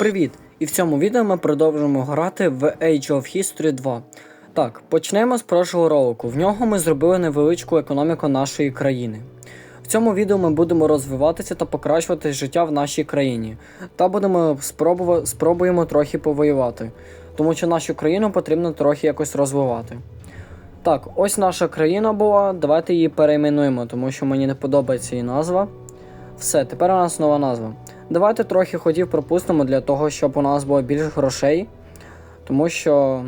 Привіт! І в цьому відео ми продовжимо грати в Age of History 2. Так, почнемо з прошлого ролику. В нього ми зробили невеличку економіку нашої країни. В цьому відео ми будемо розвиватися та покращувати життя в нашій країні. Та будемо спробува- спробуємо трохи повоювати, тому що нашу країну потрібно трохи якось розвивати. Так, ось наша країна була. Давайте її перейменуємо, тому що мені не подобається її назва. Все, тепер у нас нова назва. Давайте трохи ходів пропустимо для того, щоб у нас було більше грошей, тому що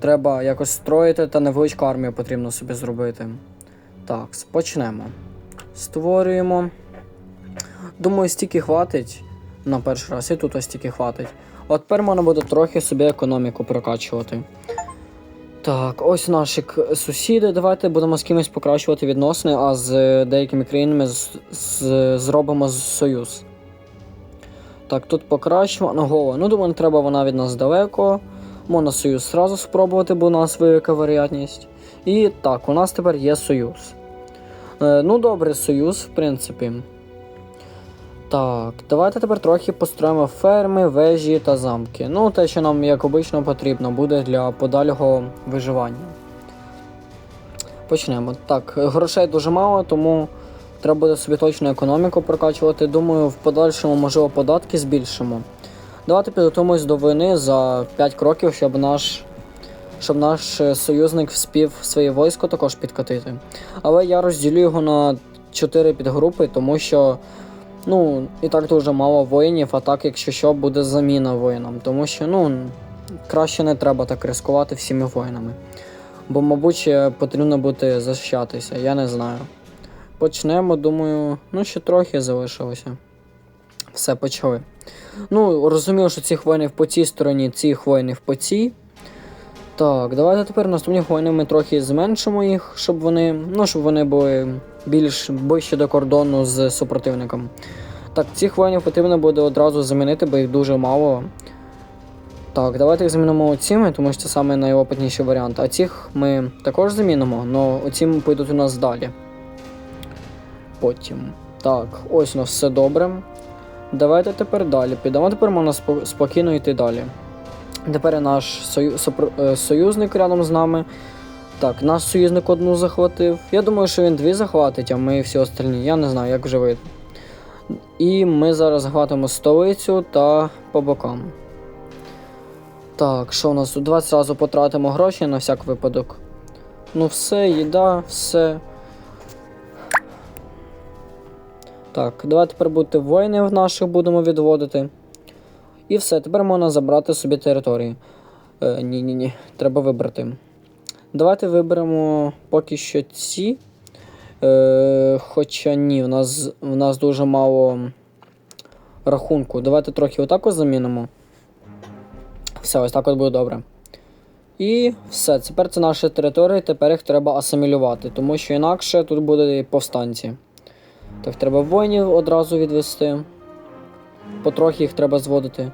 треба якось строїти та невеличку армію потрібно собі зробити. Так, почнемо. Створюємо. Думаю, стільки хватить на перший раз, і тут ось стільки хватить. От тепер можна буде трохи собі економіку прокачувати. Так, ось наші сусіди. Давайте будемо з кимось покращувати відносини, а з е, деякими країнами з, з- зробимо союз. Так, тут покращимо. Ну, голова. Ну, думаю, не треба вона від нас далеко. Можна союз зразу спробувати, бо у нас велика варіатність. І так, у нас тепер є союз. Е, ну, добре, союз, в принципі. Так, давайте тепер трохи построїмо ферми, вежі та замки. Ну, те, що нам, як обично, потрібно буде для подальшого виживання. Почнемо. Так, грошей дуже мало, тому треба буде собі точно економіку прокачувати. Думаю, в подальшому, можливо, податки збільшимо. Давайте підготуємось до війни за 5 кроків, щоб наш, щоб наш е, союзник вспів своє військо також підкатити. Але я розділю його на 4 підгрупи, тому що ну, і так дуже мало воїнів, а так, якщо що, буде заміна воїнам. Тому що ну, краще не треба так ризикувати всіми воїнами. Бо, мабуть, потрібно буде захищатися, я не знаю. Почнемо, думаю, ну ще трохи залишилося. Все, почали. Ну, розумію, що цих воїнів по цій стороні, цих воїнів по цій. Так, давайте тепер наступних воїнів ми трохи зменшимо їх, щоб вони. Ну, щоб вони були більш ближче до кордону з супротивником. Так, цих воїнів потрібно буде одразу замінити, бо їх дуже мало. Так, давайте їх замінимо цими, тому що це саме найопитніший варіант. А цих ми також замінимо, але оці підуть у нас далі. Потім. Так, ось у нас все добре. Давайте тепер далі підемо. Тепер можна спокійно йти далі. Тепер наш сою... сопро- е, союзник рядом з нами. Так, наш союзник одну захватив. Я думаю, що він дві захватить, а ми всі остальні. Я не знаю, як вже вийде. І ми зараз захватимо столицю та по бокам. Так, що у нас тут? Давайте зразу потратимо гроші на всяк випадок. Ну, все, їда, все. Так, давайте тепер будете воїни в наших будемо відводити. І все, тепер можна забрати собі території. Е, ні, ні, ні, треба вибрати. Давайте виберемо поки що ці. Е, хоча ні, в нас, в нас дуже мало рахунку. Давайте трохи отак замінимо. Все, ось так от буде добре. І все, тепер це наші території, тепер їх треба асимілювати, тому що інакше тут будуть повстанці. Так, треба воїнів одразу відвести. Потрохи їх треба зводити.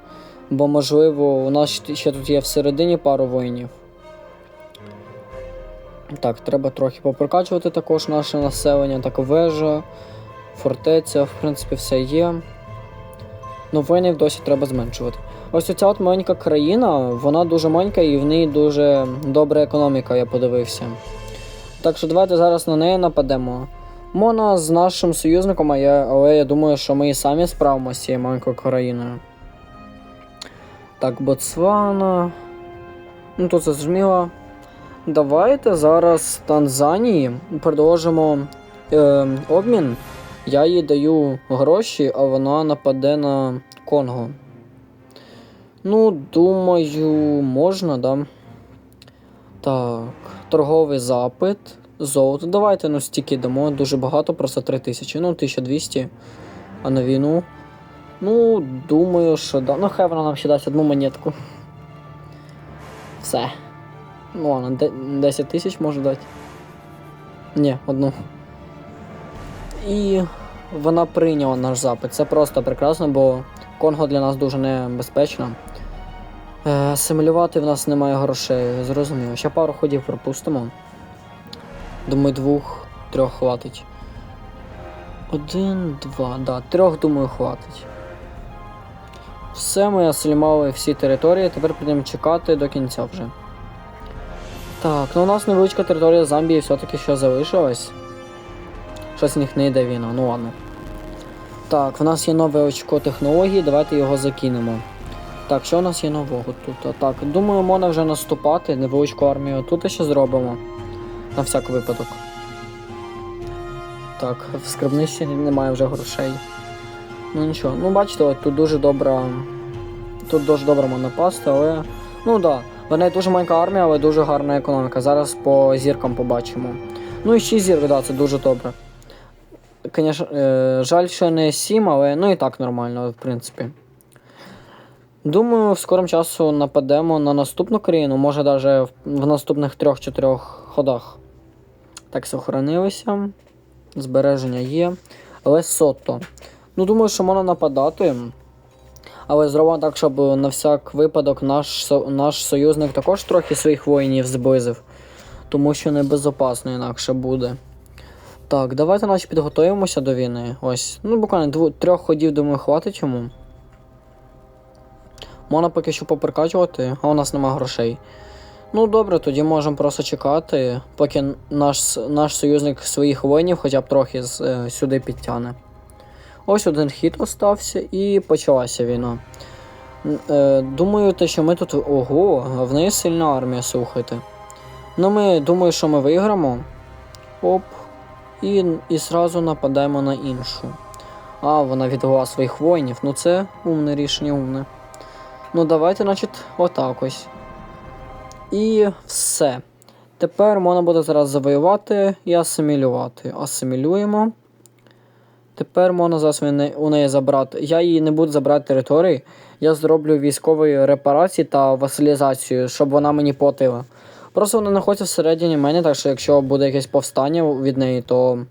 Бо, можливо, у нас ще- тут є всередині пару воїнів. Так, треба трохи попрокачувати також наше населення, так вежа, фортеця, в принципі, все є. Ну, воїнів досі треба зменшувати. Ось оця от маленька країна, вона дуже маленька і в неї дуже добра економіка, я подивився. Так що давайте зараз на неї нападемо. Можна з нашим союзником, але я думаю, що ми і самі справимося з цією маленькою країною. Так, Ботсвана. Ну тут зрозуміло. Давайте зараз Танзанії продовжимо е, обмін. Я їй даю гроші, а вона нападе на Конго. Ну, думаю, можна, да. Так, торговий запит. Золото. Давайте ну стільки дамо. Дуже багато, просто 3000. Ну, 1200. А на війну. Ну, думаю, що да. Ну, хай вона нам ще дасть одну монетку. Все. Ну ладно, 10 тисяч може дати. Ні, одну. І вона прийняла наш запит. Це просто прекрасно, бо Конго для нас дуже небезпечно. Е, асимілювати в нас немає грошей, зрозуміло. Ще пару ходів пропустимо. Думаю, двох, трьох хватить. Один, два, да, трьох, думаю, хватить. Все, ми асимілювали всі території, тепер будемо чекати до кінця вже. Так, ну у нас невеличка територія Замбії все-таки ще залишилась. Щось в них не йде війна, ну ладно. Так, в нас є нове очко технології, давайте його закинемо. Так, що у нас є нового тут? Так, думаю, можна вже наступати, невеличку армію тут ще зробимо. На всяк випадок. Так, в скарбничці немає вже грошей. Ну нічого. Ну бачите, от тут дуже добра. Тут дуже добре можна напасти, але. Ну так, да, в неї дуже маленька армія, але дуже гарна економіка. Зараз по зіркам побачимо. Ну і 6 зірок, да, це дуже добре. Звісно, е, жаль, що не 7, але ну і так нормально, в принципі. Думаю, в скорому часу нападемо на наступну країну, може навіть в, наступних 3-4 ходах. Так, сохранилися. Збереження є. Лесото. Ну, думаю, що можна нападати. Але зробимо так, щоб на всяк випадок наш, наш союзник також трохи своїх воїнів зблизив. Тому що небезопасно інакше буде. Так, давайте наче підготуємося до війни. Ось. Ну, буквально дву, трьох ходів, думаю, хватить йому. Можна поки що поперкачувати, а у нас нема грошей. Ну добре, тоді можемо просто чекати, поки наш, наш союзник своїх воїнів хоча б трохи е, сюди підтягне. Ось один хід остався і почалася війна. Е, думаю, те, що ми тут. Ого, в неї сильна армія, слухайте. Ну, ми думаю, що ми виграмо. Оп. І, і зразу нападаємо на іншу. А, вона відвела своїх воїнів. Ну це умне рішення, умне. Ну, давайте, значить, отак ось. І все. Тепер можна буде зараз завоювати і асимілювати. Асимілюємо. Тепер можна зараз у неї- забрати. Я її не буду забрати території. Я зроблю військові репарації та василізацію, щоб вона мені платила. Просто вона знаходиться всередині мене, так що якщо буде якесь повстання від неї, то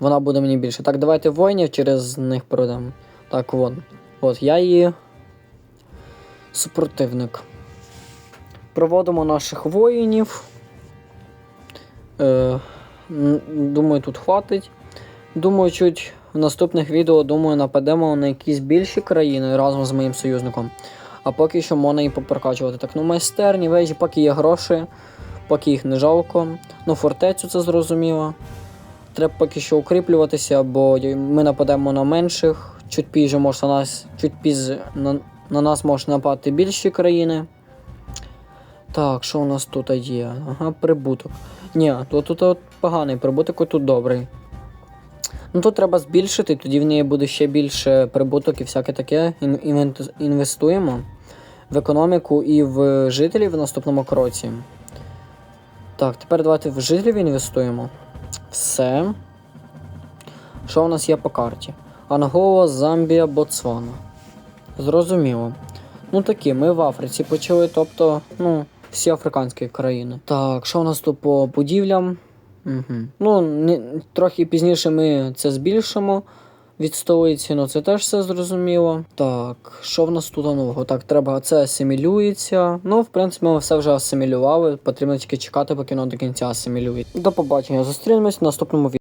вона буде мені більше. Так, давайте воїнів через них пройдемо. Так, вон. От, я її супротивник. Проводимо наших воїнів. Е, думаю, тут хватить. Думаю, чуть в наступних відео думаю, нападемо на якісь більші країни разом з моїм союзником. А поки що можна і поперкачувати. Так, ну майстерні, вежі, поки є гроші, поки їх не жалко. Ну, фортецю це зрозуміло. Треба поки що укріплюватися, бо ми нападемо на менших. Чуть пізже може на нас, чуть пізже на нас можуть напати більші країни. Так, що у нас тут є? Ага, прибуток. Ні, тут, тут от поганий прибуток, а тут добрий. Ну тут треба збільшити, тоді в неї буде ще більше прибуток і всяке таке. Інвестуємо в економіку і в жителів в наступному кроці. Так, тепер давайте в жителів інвестуємо. Все. Що у нас є по карті? Ангола, Замбія, Ботсвана. Зрозуміло. Ну такі, ми в Африці почали, тобто, ну, всі африканські країни. Так, що у нас тут по будівлям? Угу. Ну, не, трохи пізніше ми це збільшимо від столиці, ну це теж все зрозуміло. Так, що в нас тут нового? Так, треба це асимілюється. Ну, в принципі, ми все вже асимілювали. Потрібно тільки чекати, поки воно до кінця асимілює. До побачення. Зустрінемось в наступному відео.